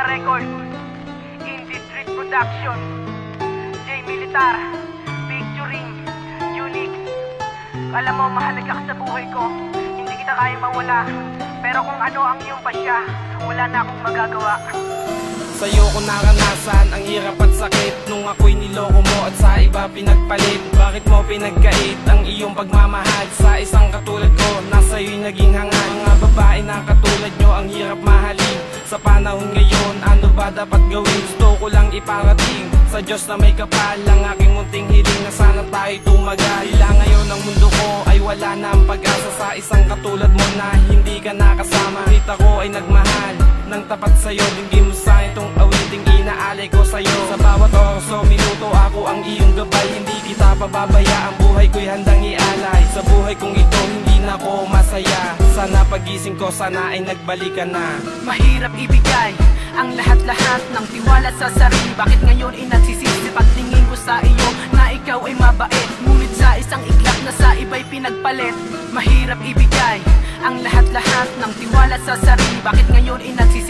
Sonda Record. Indie Street Production. J Militar. Featuring Unique. Alam mo mahalaga ka sa buhay ko. Hindi kita kaya mawala. Pero kung ano ang iyong pasya Wala na akong magagawa. Sa'yo ko naranasan ang hirap at sakit. Nung ako'y niloko mo at sa iba pinagpalit. Bakit mo pinagkait ang iyong pagmamahal Sa isang katulad ko? Na sa'yo'y naging hangad Mga babae na katulad nyo ang hirap mahalin. Sa panahon ngayon ano ba dapat gawin? Gusto ko lang iparating sa Diyos na may kapal. Ang aking munting hiling na sana tayo tumagal Hila ngayon ang mundo ko ay wala na ang pag-asa Sa isang katulad mo na hindi ka nakasama. Kita ko ay nagmahal ng tapat sa'yo. Dinggin mo sa itong awiting inaalay ko sa'yo. Sa bawat oras minuto ako ang iyong gabay. Hindi kita pababaya ang buhay ko'y handang ialay. Sa buhay kong ito hindi na ako masaya Sana pagising ko sana ay nagbalikan na. Mahirap ibigay ang lahat-lahat ng tiwala sa sarili. Bakit ngayon ay nagsisisi pagtingin ko sa iyo Na ikaw ay mabait? Ngunit sa isang iglap na sa iba'y pinagpalit. Mahirap ibigay ang lahat-lahat ng tiwala sa sarili. Bakit ngayon ay nagsisisi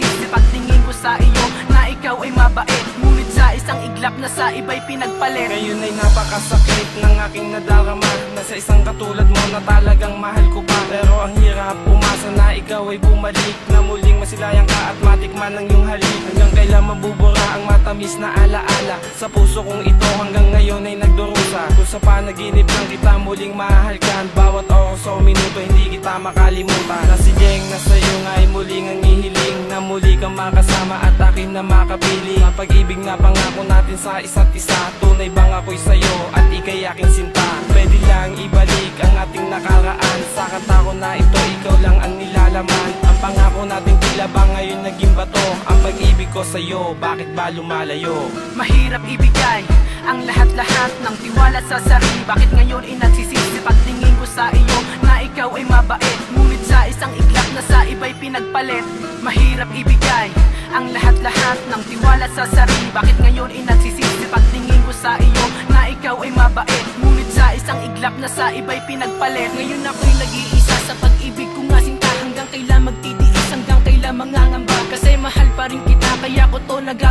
iba'y pinagpalit. Ngayon ay napakasakit ng aking nadarama Na sa isang katulad mo na talagang mahal ko pa. Pero ang hirap umasa na ikaw ay bumalik Na muling masilayang ka at matikman ang iyong halik. Hanggang kailan mabubura ang matamis na alaala Sa puso kong ito? Hanggang ngayon ay nagdurusa. Kung sa panaginip lang kita muling mahalkan Bawat oras o minuto hindi kita makalimutan. Na si Jeng na sa'yo nga ay muling ang ihiling Na muli kang makasama at akin na makapili. Ang pag-ibig na pangako natin sa isa't isa. Tunay bang ako'y sa'yo at ikay aking sinta? Pwede lang ibalik ang ating nakaraan. Sa kanta ko na ito ikaw lang ang nilalaman. Ang pangako natin tila ba ngayon naging bato? Ang pag-ibig ko sa'yo bakit ba lumalayo? Mahirap ibigay ang lahat-lahat ng tiwala sa sarili. Bakit ngayon ay nagsisisi pagtingin ko sa iyo Na ikaw ay mabait? Ngunit sa isang iglap na sa iba'y pinagpalit Mahirap ibigay ang lahat-lahat ng tiwala sa sarili. Bakit ngayon ay nagsisisi pagtingin ko sa iyo Na ikaw ay mabait? Ngunit sa isang iglap na sa iba'y pinagpalit. Ngayon ako'y nag-iisa sa pag-ibig ko nga sinta Hanggang kailan magtitiis, hanggang kailan mangangamba? Kasi mahal pa rin kita, kaya ko to nagagawa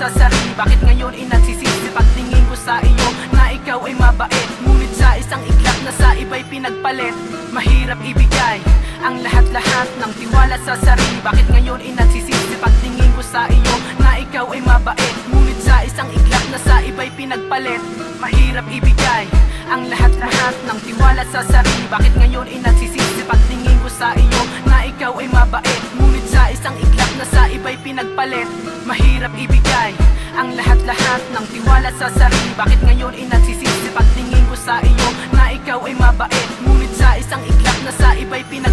tiwala sa sarili. Bakit ngayon ay nagsisisi? Pagtingin ko sa iyo Na ikaw ay mabait. Ngunit sa isang iglap na sa iba'y pinagpalit Mahirap ibigay ang lahat-lahat ng tiwala sa sarili. Bakit ngayon ay nagsisisi? Pagtingin ko sa iyo Na ikaw ay mabait. Ngunit sa isang iglap na sa iba'y pinagpalit Mahirap ibigay ang lahat-lahat ng tiwala sa sarili. Bakit ngayon ay nagsisisi? Pagtingin ko sa iyo Na ikaw ay mabait. Ngunit sa isang iglap na sa iba'y pinagpalit Mahirap ibigay ang lahat-lahat ng tiwala sa sarili. Bakit ngayon ay nagsisisi? Pagtingin ko sa iyo Na ikaw ay mabait. Ngunit sa isang iglap na sa iba'y pinagpalit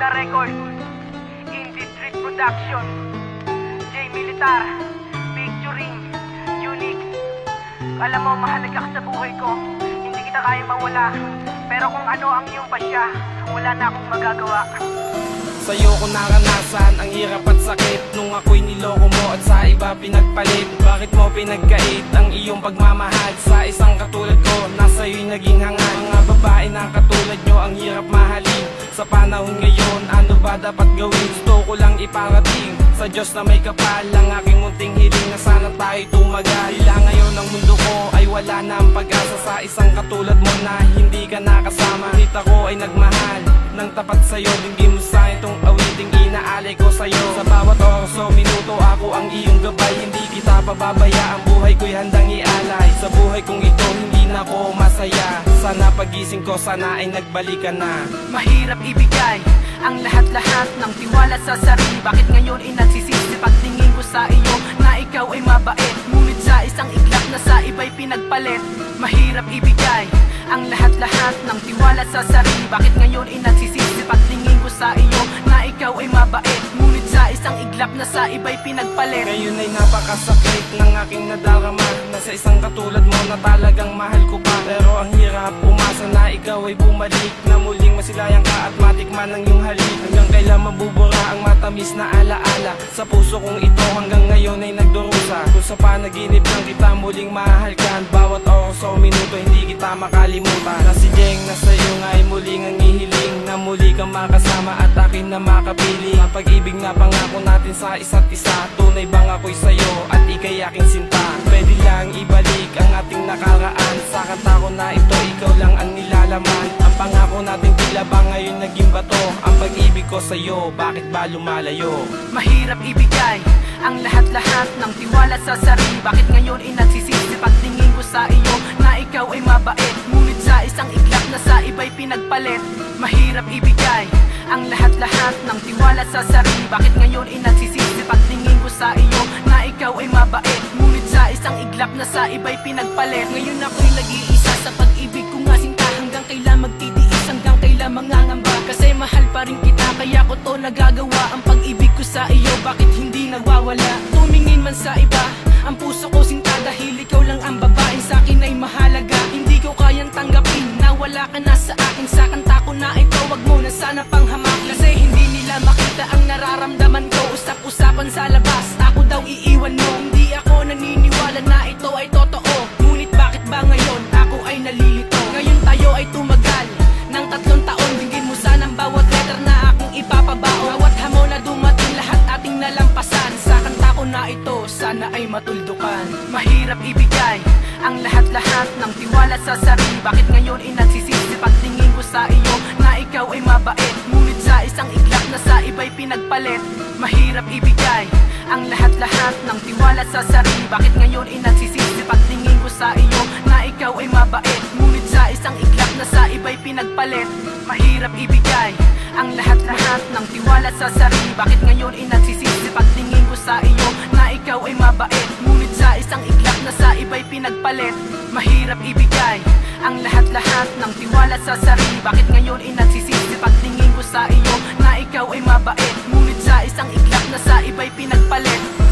Sonda Record Indie Street Production. J Militar. Featuring Unique. Alam mo mahalaga ka sa buhay ko. Hindi kita kaya mawala. Pero kung ano ang iyong pasya Wala na akong magagawa. Sa'yo ko naranasan ang hirap at sakit. Nung ako'y niloko mo at sa iba pinagpalit Bakit mo pinagkait ang iyong pagmamahal? Sa isang katulad ko na sa'yo'y naging hangad Mga babae na katulad nyo ang hirap mahalin Sa panahon ngayon ano ba dapat gawin? Gusto ko lang iparating sa Diyos na may kapal. Ang aking munting hiling na sana tayo tumagal Hila ngayon ang mundo ko ay wala na ang pag-asa Sa isang katulad mo na hindi ka nakasama. Kita ko ay nagmahal ng tapat sa'yo Dinggin mo sa itong awiting ina inaalay ko sa'yo. Sa bawat oras minuto ako ang iyong gabay. Hindi kita pababayaan, buhay ko'y handang ialay. Sa buhay kong ito, hindi na ako masaya Sana pagising ko, sana ay nagbalikan na. Mahirap ibigay ang lahat-lahat ng tiwala sa sarili. Bakit ngayon ay nagsisisi? Pagtingin ko sa iyo Na ikaw ay mabait. Ngunit sa isang iglap na sa iba'y pinagpalit. Mahirap ibigay ang lahat-lahat ng tiwala sa sarili. Bakit ngayon ay nagsisisi? Pagtingin ko sa iyo Na ikaw ay mabait isang iglap na sa iba'y pinagpalit. Ngayon ay napakasakit ng aking nadarama Na sa isang katulad mo na talagang mahal ko pa. Pero ang hirap umasa na ikaw ay bumalik Na muling masilayang ka at matikman ng iyong halik. Hanggang kailan mabubura ang matamis na alaala Sa puso kong ito hanggang ngayon ay nagdurusa. Kung sa panaginip lang kita muling mahalkan Bawat oras o minuto hindi kita makalimutan. Na si Jeng na sa'yo nga ay muling ang ihiling Na muli kang makasama at akin na makapiling Pag-ibig na pangako natin sa isa't isa. Tunay bang ako'y sa'yo at ikay aking sinta? Pwede lang ibalik ang ating nakaraan. Sa kanta ko na ito ikaw lang ang nilalaman. Ang pangako natin tila ba ngayon naging bato? Ang pag-ibig ko sa'yo bakit ba lumalayo? Mahirap ibigay ang lahat-lahat ng tiwala sa sarili. Bakit ngayon ay nagsisisi pagtingin ko sa iyo Na ikaw ay mabait? Ngunit sa isang iglap na sa iba'y pinagpalit Mahirap ibigay ang lahat-lahat ng tiwala sa sarili. Bakit ngayon ay nagsisisi? Pagtingin ko sa iyo Na ikaw ay mabait. Ngunit sa isang iglap na sa iba'y pinagpalit. Ngayon ako'y nag-iisa sa pag-ibig ko nga sinta Hanggang kailan magtitiis, hanggang kailan mangangamba. Kasi mahal pa rin kita, kaya ko to nagagawa. Ang pag-ibig ko sa iyo, bakit hindi nagwawala? Tumingin man sa iba, ang puso ko sinta Dahil ikaw lang ang babaeng sa akin ay mahalaga. Hindi ko kayang tanggapin na wala ka na sa akin. Sa hamon na dumating lahat ating nalampasan. Sa kanta ko na ito sana ay matuldukan. Mahirap ibigay ang lahat-lahat ng tiwala sa sarili. Bakit ngayon ay nagsisisi? Pagtingin ko sa iyo Na ikaw ay mabait. Ngunit sa isang iglap na sa iba'y pinagpalit Mahirap ibigay ang lahat-lahat ng tiwala sa sarili. Bakit ngayon ay nagsisisi? Pagtingin ko sa iyo Na ikaw ay mabait. Ngunit sa isang iglap na sa iba'y pinagpalit. Mahirap ibigay ang lahat-lahat ng tiwala sa sarili. Bakit ngayon ay nagsisisi pagtingin ko sa iyo Na ikaw ay mabait? Ngunit sa isang iglap na sa iba'y pinagpalit Mahirap ibigay ang lahat-lahat ng tiwala sa sarili. Bakit ngayon ay nagsisisi pagtingin ko sa iyo Na ikaw ay mabait? Ngunit sa isang iglap na sa iba'y pinagpalit